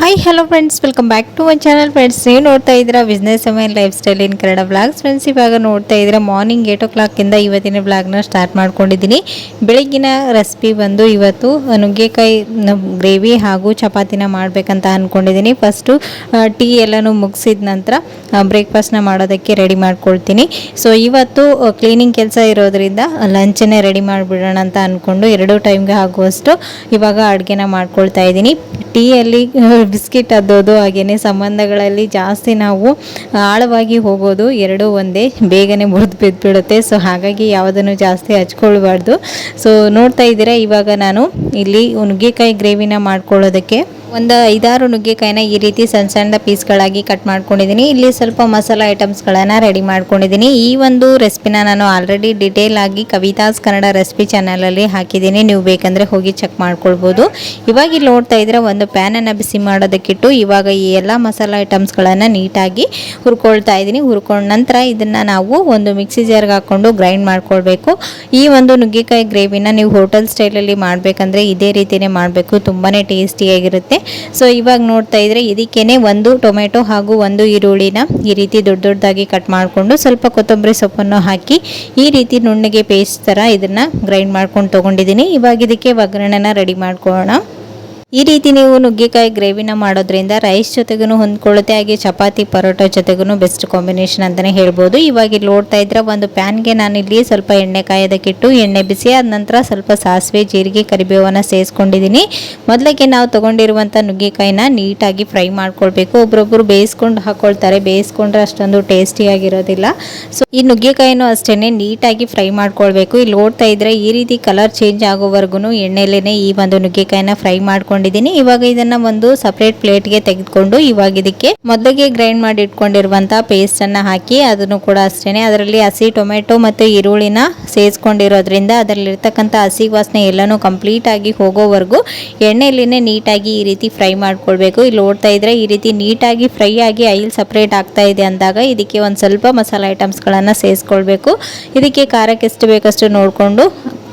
Hi hello friends welcome back to my channel friends ನೀವು ನೋಡ್ತಾ ಇದ್ದೀರಾ business and lifestyle in Kannada blogs friends ಇವಾಗ ನೋಡ್ತಾ ಇದ್ದೀರಾ ಮಾರ್ನಿಂಗ್ ಏಟ್ ಓ ಕ್ಲಾಕಿಂದ ಇವತ್ತಿನ ಬ್ಲಾಗ್ನ ಸ್ಟಾರ್ಟ್ ಮಾಡ್ಕೊಂಡಿದ್ದೀನಿ. ಬೆಳಗ್ಗಿನ ರೆಸಿಪಿ ಬಂದು ಇವತ್ತು ನುಗ್ಗೆಕಾಯಿ ಗ್ರೇವಿ ಹಾಗೂ ಚಪಾತಿನ ಮಾಡಬೇಕಂತ ಅಂದ್ಕೊಂಡಿದ್ದೀನಿ ಫಸ್ಟು ಟೀ ಎಲ್ಲನೂ ಮುಗಿಸಿದ ನಂತರ ಬ್ರೇಕ್ಫಾಸ್ಟ್ನ ಮಾಡೋದಕ್ಕೆ ರೆಡಿ ಮಾಡ್ಕೊಳ್ತೀನಿ. ಸೊ ಇವತ್ತು ಕ್ಲೀನಿಂಗ್ ಕೆಲಸ ಇರೋದ್ರಿಂದ ಲಂಚನ್ನೇ ರೆಡಿ ಮಾಡಿಬಿಡೋಣ ಅಂತ ಅಂದ್ಕೊಂಡು ಎರಡು ಟೈಮ್ಗೆ ಆಗುವಷ್ಟು ಇವಾಗ ಅಡುಗೆನ ಮಾಡ್ಕೊಳ್ತಾ ಇದ್ದೀನಿ. ಟೀಯಲ್ಲಿ ಬಿಸ್ಕಿಟ್ ಅದ್ದೋದು ಹಾಗೆಯೇ ಸಂಬಂಧಗಳಲ್ಲಿ ಜಾಸ್ತಿ ನಾವು ಆಳವಾಗಿ ಹೋಗೋದು ಎರಡೂ ಒಂದೇ, ಬೇಗನೆ ಮುರಿದು ಬಿದ್ದುಬಿಡುತ್ತೆ. ಸೊ ಹಾಗಾಗಿ ಯಾವುದನ್ನು ಜಾಸ್ತಿ ಹಚ್ಕೊಳ್ಬಾರ್ದು. ಸೊ ನೋಡ್ತಾ ಇದ್ದೀರಾ, ಇವಾಗ ನಾನು ಇಲ್ಲಿ ನುಗ್ಗೆಕಾಯಿ ಗ್ರೇವಿನ ಮಾಡ್ಕೊಳ್ಳೋದಕ್ಕೆ. ಒಂದು ಐದಾರು ನುಗ್ಗೆಕಾಯಿನ ಈ ರೀತಿ ಸಣ್ಣ ಸಣ್ಣ ಪೀಸ್ಗಳಾಗಿ ಕಟ್ ಮಾಡ್ಕೊಂಡಿದ್ದೀನಿ. ಇಲ್ಲಿ ಸ್ವಲ್ಪ ಮಸಾಲ ಐಟಮ್ಸ್ಗಳನ್ನು ರೆಡಿ ಮಾಡ್ಕೊಂಡಿದ್ದೀನಿ. ಈ ಒಂದು ರೆಸಿಪಿನ ನಾನು ಆಲ್ರೆಡಿ ಡಿಟೇಲ್ ಆಗಿ ಕವಿತಾಸ್ ಕನ್ನಡ ರೆಸಿಪಿ ಚಾನಲಲ್ಲಿ ಹಾಕಿದ್ದೀನಿ. ನೀವು ಬೇಕಂದರೆ ಹೋಗಿ ಚೆಕ್ ಮಾಡ್ಕೊಳ್ಬೋದು. ಇವಾಗ ಇಲ್ಲಿ ನೋಡ್ತಾ ಇದ್ರೆ ಒಂದು ಪ್ಯಾನನ್ನು ಬಿಸಿ ಮಾಡೋದಕ್ಕಿಟ್ಟು ಇವಾಗ ಈ ಎಲ್ಲ ಮಸಾಲ ಐಟಮ್ಸ್ಗಳನ್ನು ನೀಟಾಗಿ ಹುರ್ಕೊಳ್ತಾ ಇದ್ದೀನಿ. ಹುರ್ಕೊಂಡ ನಂತರ ಇದನ್ನು ನಾವು ಒಂದು ಮಿಕ್ಸಿ ಜಾರ್ಗೆ ಹಾಕ್ಕೊಂಡು ಗ್ರೈಂಡ್ ಮಾಡ್ಕೊಳ್ಬೇಕು. ಈ ಒಂದು ನುಗ್ಗೆಕಾಯಿ ಗ್ರೇವಿನ ನೀವು ಹೋಟೆಲ್ ಸ್ಟೈಲಲ್ಲಿ ಮಾಡಬೇಕಂದ್ರೆ ಇದೇ ರೀತಿಯೇ ಮಾಡಬೇಕು. ತುಂಬಾ ಟೇಸ್ಟಿಯಾಗಿರುತ್ತೆ. ಸೊ ಇವಾಗ ನೋಡ್ತಾ ಇದ್ರೆ ಇದಕ್ಕೇನೆ ಒಂದು ಟೊಮೆಟೊ ಹಾಗೂ ಒಂದು ಈರುಳ್ಳಿನ ಈ ರೀತಿ ದೊಡ್ಡ ದೊಡ್ಡದಾಗಿ ಕಟ್ ಮಾಡಿಕೊಂಡು ಸ್ವಲ್ಪ ಕೊತ್ತಂಬರಿ ಸೊಪ್ಪನ್ನು ಹಾಕಿ ಈ ರೀತಿ ನುಣ್ಣಗೆ ಪೇಸ್ಟ್ ಥರ ಇದನ್ನು ಗ್ರೈಂಡ್ ಮಾಡ್ಕೊಂಡು ತೊಗೊಂಡಿದ್ದೀನಿ. ಇವಾಗ ಇದಕ್ಕೆ ಒಗ್ಗರಣೆನ ರೆಡಿ ಮಾಡ್ಕೊಳ್ಳೋಣ. ಈ ರೀತಿ ನೀವು ನುಗ್ಗೆಕಾಯಿ ಗ್ರೇವಿನ ಮಾಡೋದ್ರಿಂದ ರೈಸ್ ಜೊತೆಗೂ ಹೊಂದ್ಕೊಳ್ಳುತ್ತೆ, ಹಾಗೆ ಚಪಾತಿ, ಪರೋಟ ಜೊತೆಗೂ ಬೆಸ್ಟ್ ಕಾಂಬಿನೇಷನ್ ಅಂತಲೇ ಹೇಳ್ಬೋದು. ಇವಾಗ ಇಲ್ಲಿ ನೋಡ್ತಾ ಇದ್ರೆ ಒಂದು ಪ್ಯಾನ್ಗೆ ನಾನಿಲ್ಲಿ ಸ್ವಲ್ಪ ಎಣ್ಣೆ ಕಾಯೋದಕ್ಕಿಟ್ಟು ಎಣ್ಣೆ ಬಿಸಿ ಆದ ನಂತರ ಸ್ವಲ್ಪ ಸಾಸಿವೆ, ಜೀರಿಗೆ, ಕರಿಬೇವನ್ನು ಸೇರಿಸ್ಕೊಂಡಿದ್ದೀನಿ ಮೊದಲಿಗೆ ನಾವು ತೊಗೊಂಡಿರುವಂಥ ನುಗ್ಗೆಕಾಯಿನ ನೀಟಾಗಿ ಫ್ರೈ ಮಾಡ್ಕೊಳ್ಬೇಕು. ಒಬ್ರೊಬ್ರು ಬೇಯಿಸ್ಕೊಂಡು ಹಾಕ್ಕೊಳ್ತಾರೆ ಬೇಯಿಸ್ಕೊಂಡ್ರೆ ಅಷ್ಟೊಂದು ಟೇಸ್ಟಿಯಾಗಿರೋದಿಲ್ಲ ಸೊ ಈ ನುಗ್ಗೆಕಾಯಿನೂ ಅಷ್ಟೇ ನೀಟಾಗಿ ಫ್ರೈ ಮಾಡ್ಕೊಳ್ಬೇಕು. ಇಲ್ಲಿ ನೋಡ್ತಾ ಇದ್ರೆ ಈ ರೀತಿ ಕಲರ್ ಚೇಂಜ್ ಆಗೋವರೆಗೂ ಎಣ್ಣೆಲೇನೆ ಈ ಒಂದು ನುಗ್ಗೆಕಾಯಿನ ಫ್ರೈ ಮಾಡ್ಕೊಂಡಿದ್ದೀನಿ ಇವಾಗ ಇದನ್ನ ಒಂದು ಸಪ್ರೇಟ್ ಪ್ಲೇಟ್ಗೆ ತೆಗೆದುಕೊಂಡು ಇವಾಗ ಇದಕ್ಕೆ ಮೊದಲಿಗೆ ಗ್ರೈಂಡ್ ಮಾಡಿ ಇಟ್ಕೊಂಡಿರುವಂತಹ ಪೇಸ್ಟ್ ಅನ್ನ ಹಾಕಿ ಅದನ್ನು ಕೂಡ ಅಷ್ಟೇನೆ. ಅದರಲ್ಲಿ ಹಸಿ ಟೊಮೆಟೊ ಮತ್ತು ಈರುಳ್ಳಿನ ಸೇರಿಸ್ಕೊಂಡಿರೋದ್ರಿಂದ ಅದರಲ್ಲಿರ್ತಕ್ಕಂಥ ಹಸಿ ವಾಸನೆ ಎಲ್ಲನೂ ಕಂಪ್ಲೀಟ್ ಆಗಿ ಹೋಗೋವರೆಗೂ ಎಣ್ಣೆಯಲ್ಲಿನೇ ನೀಟಾಗಿ ಈ ರೀತಿ ಫ್ರೈ ಮಾಡ್ಕೊಳ್ಬೇಕು. ಇಲ್ಲಿ ನೋಡ್ತಾ ಇದ್ರೆ ಈ ರೀತಿ ನೀಟಾಗಿ ಫ್ರೈ ಆಗಿ ಆಯಿಲ್ ಸಪ್ರೇಟ್ ಆಗ್ತಾ ಇದೆ ಅಂದಾಗ ಇದಕ್ಕೆ ಒಂದು ಸ್ವಲ್ಪ ಮಸಾಲೆ ಐಟಮ್ಸ್ಗಳನ್ನು ಸೇರಿಸ್ಕೊಳ್ಬೇಕು ಇದಕ್ಕೆ ಖಾರಕ್ಕೆ ಎಷ್ಟು ಬೇಕಷ್ಟು ನೋಡಿಕೊಂಡು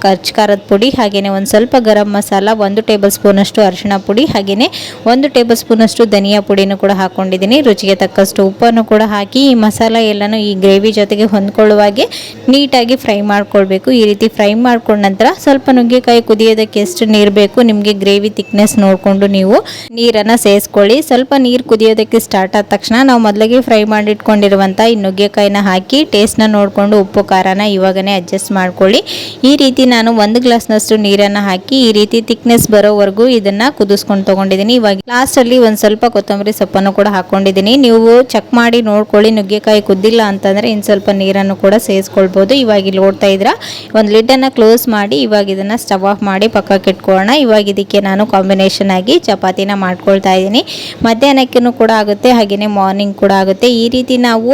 ಕರ್ಚ್ ಖಾರದ ಪುಡಿ ಹಾಗೆಯೇ ಒಂದು ಸ್ವಲ್ಪ ಗರಂ ಮಸಾಲ, ಒಂದು ಟೇಬಲ್ ಸ್ಪೂನಷ್ಟು ಅರಿಶಿಣ ಪುಡಿ ಹಾಗೆಯೇ ಒಂದು ಟೇಬಲ್ ಸ್ಪೂನಷ್ಟು ಧನಿಯಾ ಪುಡಿನೂ ಕೂಡ ಹಾಕ್ಕೊಂಡಿದ್ದೀನಿ ರುಚಿಗೆ ತಕ್ಕಷ್ಟು ಉಪ್ಪನ್ನು ಕೂಡ ಹಾಕಿ ಈ ಮಸಾಲ ಎಲ್ಲನೂ ಈ ಗ್ರೇವಿ ಜೊತೆಗೆ ಹೊಂದ್ಕೊಳ್ಳುವಾಗೆ ನೀಟಾಗಿ ಫ್ರೈ ಮಾಡ್ಕೊಳ್ಬೇಕು. ಈ ರೀತಿ ಫ್ರೈ ಮಾಡ್ಕೊಂಡ ನಂತರ ಸ್ವಲ್ಪ ನುಗ್ಗೆಕಾಯಿ ಕುದಿಯೋದಕ್ಕೆ ಎಷ್ಟು ನೀರು ಬೇಕು ನಿಮಗೆ ಗ್ರೇವಿ ತಿಕ್ನೆಸ್ ನೋಡಿಕೊಂಡು ನೀವು ನೀರನ್ನು ಸೇರಿಸ್ಕೊಳ್ಳಿ ಸ್ವಲ್ಪ ನೀರು ಕುದಿಯೋದಕ್ಕೆ ಸ್ಟಾರ್ಟ್ ಆದ ತಕ್ಷಣ ನಾವು ಮೊದಲಿಗೆ ಫ್ರೈ ಮಾಡಿಟ್ಕೊಂಡಿರುವಂಥ ಈ ನುಗ್ಗೆಕಾಯಿನ ಹಾಕಿ ಟೇಸ್ಟ್ನ ನೋಡಿಕೊಂಡು ಉಪ್ಪು, ಖಾರನ ಇವಾಗನೇ ಅಡ್ಜಸ್ಟ್ ಮಾಡ್ಕೊಳ್ಳಿ. ಈ ರೀತಿ ನಾನು ಒಂದು ಗ್ಲಾಸ್ನಷ್ಟು ನೀರನ್ನು ಹಾಕಿ ಈ ರೀತಿ ತಿಕ್ನೆಸ್ ಬರೋವರೆಗೂ ಇದನ್ನ ಕುದಿಸ್ಕೊಂಡು ತೊಗೊಂಡಿದ್ದೀನಿ. ಇವಾಗ ಲಾಸ್ಟಲ್ಲಿ ಒಂದು ಸ್ವಲ್ಪ ಕೊತ್ತಂಬರಿ ಸೊಪ್ಪನ್ನು ಕೂಡ ಹಾಕೊಂಡಿದ್ದೀನಿ. ನೀವು ಚೆಕ್ ಮಾಡಿ ನೋಡ್ಕೊಳ್ಳಿ. ನುಗ್ಗೆಕಾಯಿ ಕುದ್ದಿಲ್ಲ ಅಂತಂದರೆ ಇನ್ನು ಸ್ವಲ್ಪ ನೀರನ್ನು ಕೂಡ ಸೇರಿಸ್ಕೊಳ್ಬೋದು ಇವಾಗ ಇಲ್ಲಿ ನೋಡ್ತಾ ಇದ್ರ ಒಂದು ಲಿಡ್ಡನ್ನು ಕ್ಲೋಸ್ ಮಾಡಿ ಇವಾಗ ಇದನ್ನು ಸ್ಟವ್ ಆಫ್ ಮಾಡಿ ಪಕ್ಕಕ್ಕೆ ಇಟ್ಕೊಳ್ಳೋಣ. ಇವಾಗ ಇದಕ್ಕೆ ನಾನು ಕಾಂಬಿನೇಷನ್ ಆಗಿ ಚಪಾತಿನ ಮಾಡ್ಕೊಳ್ತಾ ಇದ್ದೀನಿ. ಮಧ್ಯಾಹ್ನಕ್ಕೂ ಕೂಡ ಆಗುತ್ತೆ. ಹಾಗೆಯೇ ಮಾರ್ನಿಂಗ್ ಕೂಡ ಆಗುತ್ತೆ. ಈ ರೀತಿ ನಾವು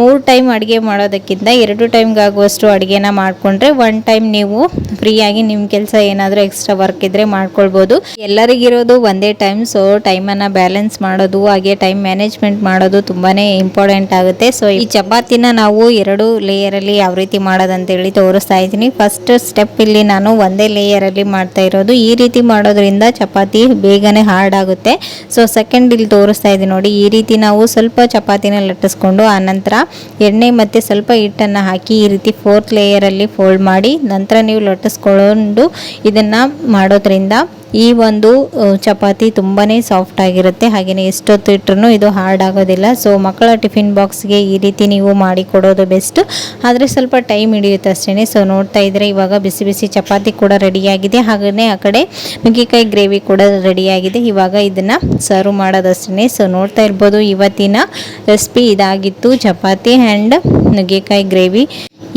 ಮೂರು ಟೈಮ್ ಅಡುಗೆ ಮಾಡೋದಕ್ಕಿಂತ ಎರಡು ಟೈಮ್ಗಾಗುವಷ್ಟು ಅಡುಗೆನ ಮಾಡಿಕೊಂಡ್ರೆ ಒನ್ ಟೈಮ್ ನೀವು ಫ್ರೀಯಾಗಿ ನಿಮ್ಮ ಕೆಲಸ ಏನಾದರೂ ಎಕ್ಸ್ಟ್ರಾ ವರ್ಕ್ ಇದ್ದರೆ ಮಾಡ್ಕೊಳ್ಬೋದು. ಎಲ್ಲರಿಗಿರೋದು ಒಂದೇ ಟೈಮ್ ಸೊ ಟೈಮನ್ನು ಬ್ಯಾಲೆನ್ಸ್ ಮಾಡೋದು, ಹಾಗೆ ಟೈಮ್ ಮ್ಯಾನೇಜ್ಮೆಂಟ್ ಮಾಡೋದು ತುಂಬಾ ಇಂಪಾರ್ಟೆಂಟ್ ಆಗುತ್ತೆ. ಸೊ ಈ ಚಪಾತಿನ ನಾವು ಎರಡು ಲೇಯರಲ್ಲಿ ಯಾವ ರೀತಿ ಮಾಡೋದಂತೇಳಿ ತೋರಿಸ್ತಾ ಇದ್ದೀನಿ. ಫಸ್ಟ್ ಸ್ಟೆಪ್ ಇಲ್ಲಿ ನಾನು ಒಂದೇ ಲೇಯರಲ್ಲಿ ಮಾಡ್ತಾ ಇರೋದು. ಈ ರೀತಿ ಮಾಡೋದ್ರಿಂದ ಚಪಾತಿ ಬೇಗನೆ ಹಾರ್ಡ್ ಆಗುತ್ತೆ. ಸೊ ಸೆಕೆಂಡ್ ಇಲ್ಲಿ ತೋರಿಸ್ತಾ ಇದ್ದೀನಿ ನೋಡಿ. ಈ ರೀತಿ ನಾವು ಸ್ವಲ್ಪ ಚಪಾತಿನ ಲಟ್ಟಿಸ್ಕೊಂಡು, ಆನಂತರ ಎಣ್ಣೆ ಮತ್ತು ಸ್ವಲ್ಪ ಹಿಟ್ಟನ್ನು ಹಾಕಿ ಈ ರೀತಿ ಫೋರ್ತ್ ಲೇಯರಲ್ಲಿ ಫೋಲ್ಡ್ ಮಾಡಿ, ನಂತರ ನೀವು ಲಟ್ಟಿಸ್ಕೊಂಡು ಇದನ್ನು ಮಾಡೋದ್ರಿಂದ ಈ ಒಂದು ಚಪಾತಿ ತುಂಬಾ ಸಾಫ್ಟ್ ಆಗಿರುತ್ತೆ. ಹಾಗೆಯೇ ಎಷ್ಟೊತ್ತು ಇಟ್ಟರು ಇದು ಹಾರ್ಡ್ ಆಗೋದಿಲ್ಲ. ಸೊ ಮಕ್ಕಳ ಟಿಫಿನ್ ಬಾಕ್ಸ್ಗೆ ಈ ರೀತಿ ನೀವು ಮಾಡಿ ಕೊಡೋದು ಬೆಸ್ಟ್ ಆದರೆ ಸ್ವಲ್ಪ ಟೈಮ್ ಹಿಡಿಯುತ್ತೆ ಅಷ್ಟೇ ಸೊ ನೋಡ್ತಾ ಇದ್ರೆ ಇವಾಗ ಬಿಸಿ ಬಿಸಿ ಚಪಾತಿ ಕೂಡ ರೆಡಿಯಾಗಿದೆ. ಹಾಗೆಯೇ ಆ ಕಡೆ ನುಗ್ಗೆಕಾಯಿ ಗ್ರೇವಿ ಕೂಡ ರೆಡಿಯಾಗಿದೆ. ಇವಾಗ ಇದನ್ನು ಸರ್ವ್ ಮಾಡೋದಷ್ಟೇ ಸೊ ನೋಡ್ತಾ ಇರ್ಬೋದು ಇವತ್ತಿನ ರೆಸಿಪಿ ಇದಾಗಿತ್ತು. ಚಪಾತಿ ಆ್ಯಂಡ್ ನುಗ್ಗೆಕಾಯಿ ಗ್ರೇವಿ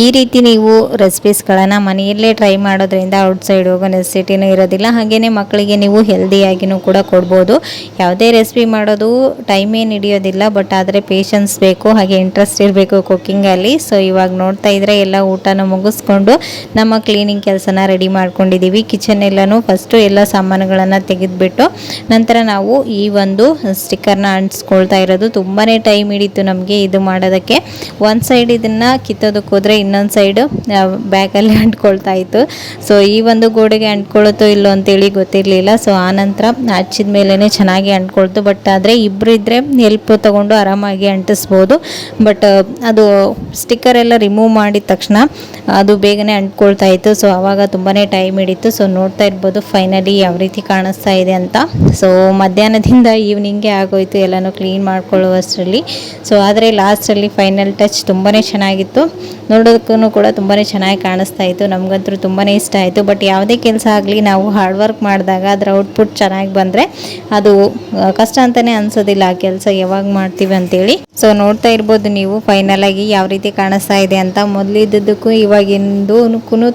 ಈ ರೀತಿ ನೀವು ರೆಸಿಪೀಸ್ಗಳನ್ನು ಮನೆಯಲ್ಲೇ ಟ್ರೈ ಮಾಡೋದ್ರಿಂದ ಔಟ್ಸೈಡ್ ಹೋಗೋ ನೆಸಿಟಿನೂ ಇರೋದಿಲ್ಲ. ಹಾಗೆಯೇ ಮಕ್ಕಳಿಗೆ ನೀವು ಹೆಲ್ದಿಯಾಗಿಯೂ ಕೂಡ ಕೊಡ್ಬೋದು. ಯಾವುದೇ ರೆಸಿಪಿ ಮಾಡೋದು ಟೈಮ್ ಏನು ಹಿಡಿಯೋದಿಲ್ಲ, ಬಟ್ ಆದರೆ ಪೇಷನ್ಸ್ ಬೇಕು, ಹಾಗೆ ಇಂಟ್ರೆಸ್ಟ್ ಇರಬೇಕು ಕುಕ್ಕಿಂಗಲ್ಲಿ. ಸೊ, ಇವಾಗ ನೋಡ್ತಾ ಇದ್ರೆ ಎಲ್ಲ ಊಟನ ಮುಗಿಸ್ಕೊಂಡು ನಮ್ಮ ಕ್ಲೀನಿಂಗ್ ಕೆಲಸನ ರೆಡಿ ಮಾಡ್ಕೊಂಡಿದ್ದೀವಿ ಕಿಚನ್ ಎಲ್ಲನೂ ಫಸ್ಟು ಎಲ್ಲ ಸಾಮಾನುಗಳನ್ನು ತೆಗೆದುಬಿಟ್ಟು ನಂತರ ನಾವು ಈ ಒಂದು ಸ್ಟಿಕ್ಕರ್ನ ಅಂಟಿಸ್ಕೊಳ್ತಾ ಇರೋದು. ತುಂಬಾ ಟೈಮ್ ಹಿಡಿತು ನಮಗೆ ಇದು ಮಾಡೋದಕ್ಕೆ. ಒಂದು ಸೈಡ್ ಇದನ್ನು ಕಿತ್ತೋದಕ್ಕೆ ಹೋದರೆ ಇನ್ನೊಂದು ಸೈಡು ಬ್ಯಾಗಲ್ಲಿ ಅಂಟ್ಕೊಳ್ತಾ ಇತ್ತು. ಸೊ ಈ ಒಂದು ಗೋಡೆಗೆ ಅಂಟ್ಕೊಳ್ಳುತ್ತೋ ಇಲ್ಲೋ ಅಂತೇಳಿ ಗೊತ್ತಿರಲಿಲ್ಲ. ಸೊ ಆನಂತರ ಹಚ್ಚಿದ ಮೇಲೇ ಚೆನ್ನಾಗಿ ಅಂಟ್ಕೊಳ್ತು. ಬಟ್ ಆದರೆ ಇಬ್ಬರು ಇದ್ದರೆ ಹೆಲ್ಪ್ ತೊಗೊಂಡು ಆರಾಮಾಗಿ ಅಂಟಿಸ್ಬೋದು. ಬಟ್ ಅದು ಸ್ಟಿಕ್ಕರ್ ಎಲ್ಲ ರಿಮೂವ್ ಮಾಡಿದ ತಕ್ಷಣ ಅದು ಬೇಗನೆ ಅಂಟ್ಕೊಳ್ತಾ ಇತ್ತು. ಸೊ ಆವಾಗ ತುಂಬಾ ಟೈಮ್ ಹಿಡಿತು. ಸೊ ನೋಡ್ತಾ ಇರ್ಬೋದು ಫೈನಲಿ ಯಾವ ರೀತಿ ಕಾಣಿಸ್ತಾ ಇದೆ ಅಂತ. ಸೊ ಮಧ್ಯಾಹ್ನದಿಂದ ಈವ್ನಿಂಗೇ ಆಗೋಯ್ತು ಎಲ್ಲನೂ ಕ್ಲೀನ್ ಮಾಡ್ಕೊಳ್ಳುವಷ್ಟರಲ್ಲಿ. ಸೊ ಆದರೆ ಲಾಸ್ಟಲ್ಲಿ ಫೈನಲ್ ಟಚ್ ತುಂಬಾ ಚೆನ್ನಾಗಿತ್ತು. ನೋಡೋದಕ್ಕೂ ಕೂಡ ತುಂಬಾ ಚೆನ್ನಾಗಿ ಕಾಣಿಸ್ತಾ ಇತ್ತು. ನಮಗಂತೂ ತುಂಬಾ ಇಷ್ಟ ಆಯಿತು. ಬಟ್ ಯಾವುದೇ ಕೆಲಸ ಆಗಲಿ ನಾವು ಹಾರ್ಡ್ ವರ್ಕ್ ಮಾಡಿದಾಗ ಅದರ ಔಟ್ಪುಟ್ ಚೆನ್ನಾಗಿ ಬಂದರೆ ಅದು ಕಷ್ಟ ಅಂತಲೇ ಅನಿಸೋದಿಲ್ಲ ಆ ಕೆಲಸ ಯಾವಾಗ ಮಾಡ್ತೀವಿ ಅಂತೇಳಿ. ಸೊ ನೋಡ್ತಾ ಇರ್ಬೋದು ನೀವು ಫೈನಲ್ ಆಗಿ ಯಾವ ರೀತಿ ಕಾಣಿಸ್ತಾ ಇದೆ ಅಂತ. ಮೊದಲಿದ್ದಕ್ಕೂ ಇವಾಗಿಂದೂ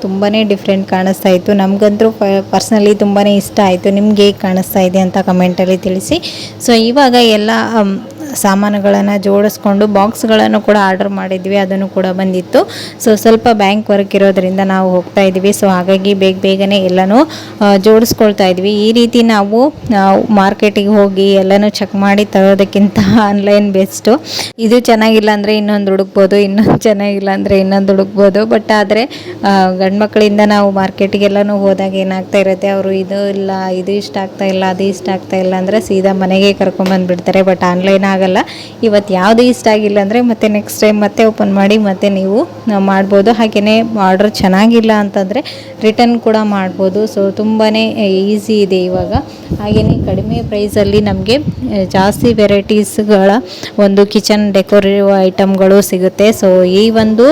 ತುಂಬಾ ಡಿಫ್ರೆಂಟ್ ಕಾಣಿಸ್ತಾ ಇತ್ತು. ನಮಗಂತೂ ಪರ್ಸ್ನಲಿ ತುಂಬಾ ಇಷ್ಟ ಆಯಿತು. ನಿಮ್ಗೆ ಹೇಗೆ ಕಾಣಿಸ್ತಾ ಇದೆ ಅಂತ ಕಮೆಂಟಲ್ಲಿ ತಿಳಿಸಿ. ಸೊ ಇವಾಗ ಎಲ್ಲ ಸಾಮಾನುಗಳನ್ನು ಜೋಡಿಸ್ಕೊಂಡು ಬಾಕ್ಸ್ಗಳನ್ನು ಕೂಡ ಆರ್ಡರ್ ಮಾಡಿದ್ವಿ, ಅದನ್ನು ಕೂಡ ಬಂದಿತ್ತು. ಸೊ ಸ್ವಲ್ಪ ಬ್ಯಾಂಕ್ ವರ್ಕ್ ಇರೋದ್ರಿಂದ ನಾವು ಹೋಗ್ತಾ ಇದ್ವಿ. ಸೊ ಹಾಗಾಗಿ ಬೇಗ ಬೇಗನೆ ಎಲ್ಲನೂ ಜೋಡಿಸ್ಕೊಳ್ತಾ ಇದ್ವಿ. ಈ ರೀತಿ ನಾವು ಮಾರ್ಕೆಟಿಗೆ ಹೋಗಿ ಎಲ್ಲನೂ ಚೆಕ್ ಮಾಡಿ ತರೋದಕ್ಕಿಂತ ಆನ್ಲೈನ್ ಬೆಸ್ಟು. ಇದು ಚೆನ್ನಾಗಿಲ್ಲ ಅಂದರೆ ಇನ್ನೊಂದು ಹುಡುಕ್ಬೋದು, ಇನ್ನೊಂದು ಚೆನ್ನಾಗಿಲ್ಲ ಅಂದರೆ ಇನ್ನೊಂದು ಹುಡುಕ್ಬೋದು. ಬಟ್ ಆದರೆ ಗಂಡು ಮಕ್ಕಳಿಂದ ನಾವು ಮಾರ್ಕೆಟಿಗೆಲ್ಲನೂ ಹೋದಾಗ ಏನಾಗ್ತಾ ಇರುತ್ತೆ, ಅವರು ಇದು ಇಲ್ಲ, ಇದು ಇಷ್ಟ ಆಗ್ತಾ ಇಲ್ಲ, ಅದು ಇಷ್ಟ ಆಗ್ತಾ ಇಲ್ಲ ಅಂದರೆ ಸೀದಾ ಮನೆಗೆ ಕರ್ಕೊಂಬಂದುಬಿಡ್ತಾರೆ ಬಟ್ ಆನ್ಲೈನ್ ಆಗಲ್ಲ. ಇವತ್ತು ಯಾವುದು ಇಷ್ಟ ಆಗಿಲ್ಲ ಅಂದರೆ ಮತ್ತೆ ನೆಕ್ಸ್ಟ್ ಟೈಮ್ ಮತ್ತೆ ಓಪನ್ ಮಾಡಿ ಮತ್ತೆ ನೀವು ಮಾಡ್ಬೋದು. ಹಾಗೆಯೇ ಆರ್ಡ್ರ್ ಚೆನ್ನಾಗಿಲ್ಲ ಅಂತಂದರೆ ರಿಟರ್ನ್ ಕೂಡ ಮಾಡ್ಬೋದು. ಸೊ ತುಂಬಾ ಈಸಿ ಇದೆ ಇವಾಗ. ಹಾಗೆಯೇ ಕಡಿಮೆ ಪ್ರೈಸಲ್ಲಿ ನಮಗೆ ಜಾಸ್ತಿ ವೆರೈಟೀಸ್ಗಳ ಒಂದು ಕಿಚನ್ ಡೆಕೋರೇಟಿವ್ ಐಟಮ್ಗಳು ಸಿಗುತ್ತೆ. ಸೊ ಈ ಒಂದು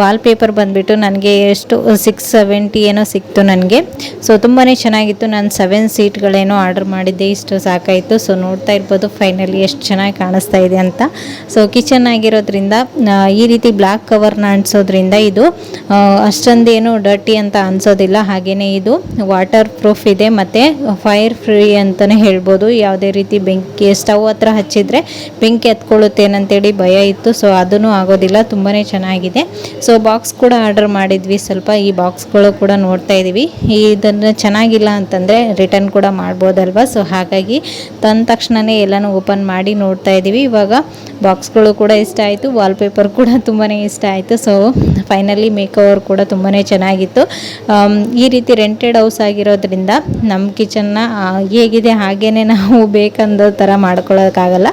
ವಾಲ್ಪೇಪರ್ ಬಂದುಬಿಟ್ಟು ನನಗೆ ಎಷ್ಟು ಸಿಕ್ಸ್ ಸೆವೆಂಟಿ ಏನೋ ಸಿಕ್ತು ನನಗೆ. ಸೊ ತುಂಬಾ ಚೆನ್ನಾಗಿತ್ತು. ನಾನು ಸೆವೆನ್ ಸೀಟ್ಗಳೇನೋ ಆರ್ಡರ್ ಮಾಡಿದ್ದೆ. ಇಷ್ಟು ಸಾಕಾಯಿತು. ಸೊ ನೋಡ್ತಾ ಇರ್ಬೋದು. ಫೈನಲಿ ಎಷ್ಟು ಚೆನ್ನಾಗಿ ಕಾಣಿಸ್ತಾ ಇದೆ ಅಂತ. ಸೊ ಕಿಚನ್ ಆಗಿರೋದ್ರಿಂದ ಈ ರೀತಿ ಬ್ಲ್ಯಾಕ್ ಕವರ್ನ ಅಂಟಿಸೋದ್ರಿಂದ ಇದು ಅಷ್ಟೊಂದೇನು ಡರ್ಟಿ ಅಂತ ಅನ್ಸೋದಿಲ್ಲ. ಹಾಗೆಯೇ ಇದು ವಾಟರ್ ಪ್ರೂಫ್ ಇದೆ ಮತ್ತು ಫೈರ್ ಫ್ರೀ ಅಂತಲೇ ಹೇಳ್ಬೋದು. ಯಾವುದೇ ರೀತಿ ಬೆಂಕಿ ಸ್ಟವ್ ಹತ್ರ ಹಚ್ಚಿದರೆ ಬೆಂಕಿ ಹತ್ಕೊಳ್ಳುತ್ತೇನಂತೇಳಿ ಭಯ ಇತ್ತು. ಸೊ ಅದೂ ಆಗೋದಿಲ್ಲ. ತುಂಬಾ ಚೆನ್ನಾಗಿದೆ. ಸೊ ಬಾಕ್ಸ್ ಕೂಡ ಆರ್ಡರ್ ಮಾಡಿದ್ವಿ. ಸ್ವಲ್ಪ ಈ ಬಾಕ್ಸ್ಗಳು ಕೂಡ ನೋಡ್ತಾ ಇದ್ದೀವಿ ಇದನ್ನು ಚೆನ್ನಾಗಿಲ್ಲ ಅಂತಂದರೆ ರಿಟರ್ನ್ ಕೂಡ ಮಾಡ್ಬೋದಲ್ವ? ಸೊ ಹಾಗಾಗಿ ತಂದ ತಕ್ಷಣವೇ ಎಲ್ಲನೂ ಓಪನ್ ಮಾಡಿ ನೋಡ್ತಾ ಇವಾಗ ಬಾಕ್ಸ್ಗಳು ಕೂಡ ಇಷ್ಟ ಆಯಿತು ವಾಲ್ಪೇಪರ್ ಕೂಡ ತುಂಬಾ ಇಷ್ಟ ಆಯಿತು. ಸೊ ಫೈನಲಿ ಮೇಕ್ ಓವರ್ ಕೂಡ ತುಂಬಾ ಚೆನ್ನಾಗಿತ್ತು. ಈ ರೀತಿ ರೆಂಟೆಡ್ ಹೌಸ್ ಆಗಿರೋದ್ರಿಂದ ನಮ್ಮ ಕಿಚನ್ನ ಹೇಗಿದೆ ಹಾಗೇ ನಾವು ಬೇಕಂದೋ ಥರ ಮಾಡ್ಕೊಳ್ಳೋಕ್ಕಾಗಲ್ಲ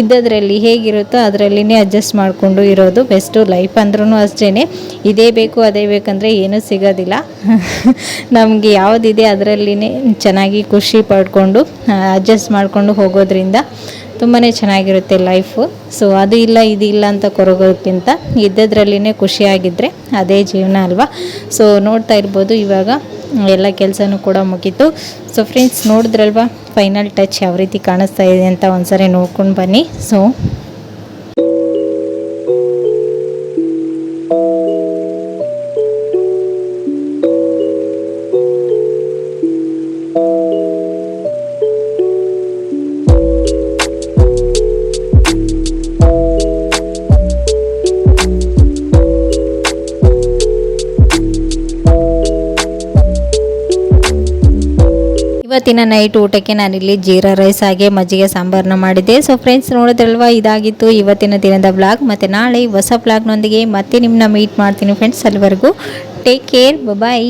ಇದ್ದದ್ರಲ್ಲಿ ಹೇಗಿರುತ್ತೋ ಅದರಲ್ಲಿನೇ ಅಡ್ಜಸ್ಟ್ ಮಾಡಿಕೊಂಡು ಇರೋದು ಬೆಸ್ಟು ಲೈಫ್ ಅಂದ್ರೂ ಅಷ್ಟೇ ಇದೇ ಬೇಕು, ಅದೇ ಬೇಕಂದರೆ ಏನೂ ಸಿಗೋದಿಲ್ಲ. ನಮಗೆ ಯಾವುದಿದೆ ಅದರಲ್ಲಿನೇ ಚೆನ್ನಾಗಿ ಖುಷಿ ಪಡ್ಕೊಂಡು ಅಡ್ಜಸ್ಟ್ ಮಾಡಿಕೊಂಡು ಹೋಗೋದ್ರಿಂದ ತುಂಬಾ ಚೆನ್ನಾಗಿರುತ್ತೆ ಲೈಫು ಸೊ ಅದು ಇಲ್ಲ, ಇದು ಇಲ್ಲ ಅಂತ ಕೊರಗೋದಕ್ಕಿಂತ ಇದ್ದದ್ರಲ್ಲಿನೇ ಖುಷಿಯಾಗಿದ್ದರೆ ಅದೇ ಜೀವನ ಅಲ್ವಾ? ಸೊ ನೋಡ್ತಾ ಇರ್ಬೋದು ಇವಾಗ ಎಲ್ಲ ಕೆಲಸನೂ ಕೂಡ ಮುಗೀತು. ಸೊ ಫ್ರೆಂಡ್ಸ್ ನೋಡಿದ್ರಲ್ವಾ? ಫೈನಲ್ ಟಚ್ ಯಾವ ರೀತಿ ಕಾಣಿಸ್ತಾ ಇದೆ ಅಂತ ಒಂದ್ಸರಿ ನೋಡ್ಕೊಂಡು ಬನ್ನಿ. ಸೊ ಇವತ್ತಿನ ನೈಟ್ ಊಟಕ್ಕೆ ನಾನಿಲ್ಲಿ ಜೀರಾ ರೈಸ್ ಹಾಗೆ ಮಜ್ಜಿಗೆ ಸಾಂಬಾರನ್ನ ಮಾಡಿದ್ದೆ. ಸೊ ಫ್ರೆಂಡ್ಸ್ ನೋಡಿದ್ರಲ್ವಾ? ಇದಾಗಿತ್ತು ಇವತ್ತಿನ ದಿನದ ಬ್ಲಾಗ್ ಮತ್ತು ನಾಳೆ ಹೊಸ ಬ್ಲಾಗ್ನೊಂದಿಗೆ ಮತ್ತೆ ನಿಮ್ಮನ್ನ ಮೀಟ್ ಮಾಡ್ತೀನಿ ಫ್ರೆಂಡ್ಸ್ ಅಲ್ಲಿವರೆಗೂ. Take care bye